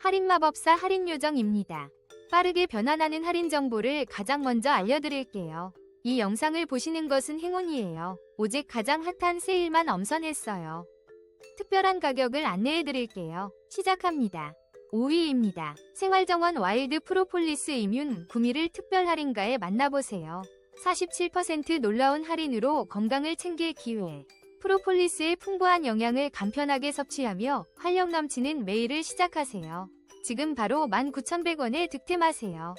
할인마법사 할인요정입니다. 빠르게 변환하는 할인 정보를 가장 먼저 알려드릴게요. 이 영상을 보시는 것은 행운이에요. 오직 가장 핫한 세일만 엄선했어요. 특별한 가격을 안내해드릴게요. 시작합니다. 5위입니다. 생활정원 와일드 프로폴리스 이뮨 구미를 특별 할인가에 만나보세요. 47% 놀라운 할인으로 건강을 챙길 기회. 프로폴리스의 풍부한 영양을 간편하게 섭취하며 활력 넘치는 매일을 시작하세요. 지금 바로 19,100원에 득템하세요.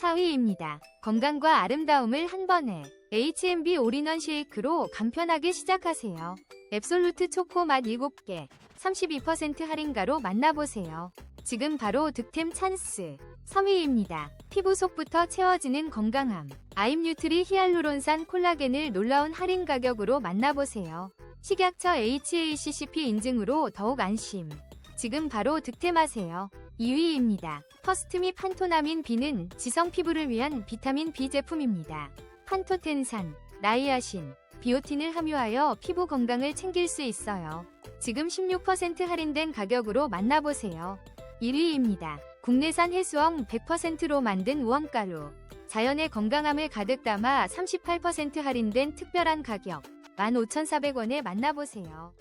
4위입니다. 건강과 아름다움을 한 번에 H&B 올인원 쉐이크로 간편하게 시작하세요. 앱솔루트 초코 맛 7개 32% 할인가로 만나보세요. 지금 바로 득템 찬스. 3위입니다. 피부 속부터 채워지는 건강함. 아임뉴트리 히알루론산 콜라겐을 놀라운 할인 가격으로 만나보세요. 식약처 HACCP 인증으로 더욱 안심. 지금 바로 득템하세요. 2위입니다. 퍼스트미 판토나민 B는 지성 피부를 위한 비타민 B 제품입니다. 판토텐산, 나이아신, 비오틴을 함유하여 피부 건강을 챙길 수 있어요. 지금 16% 할인된 가격으로 만나보세요. 1위입니다. 국내산 해수엉 100%로 만든 우엉가루. 자연의 건강함을 가득 담아 38% 할인된 특별한 가격 15,400원에 만나보세요.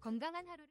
건강한 하루를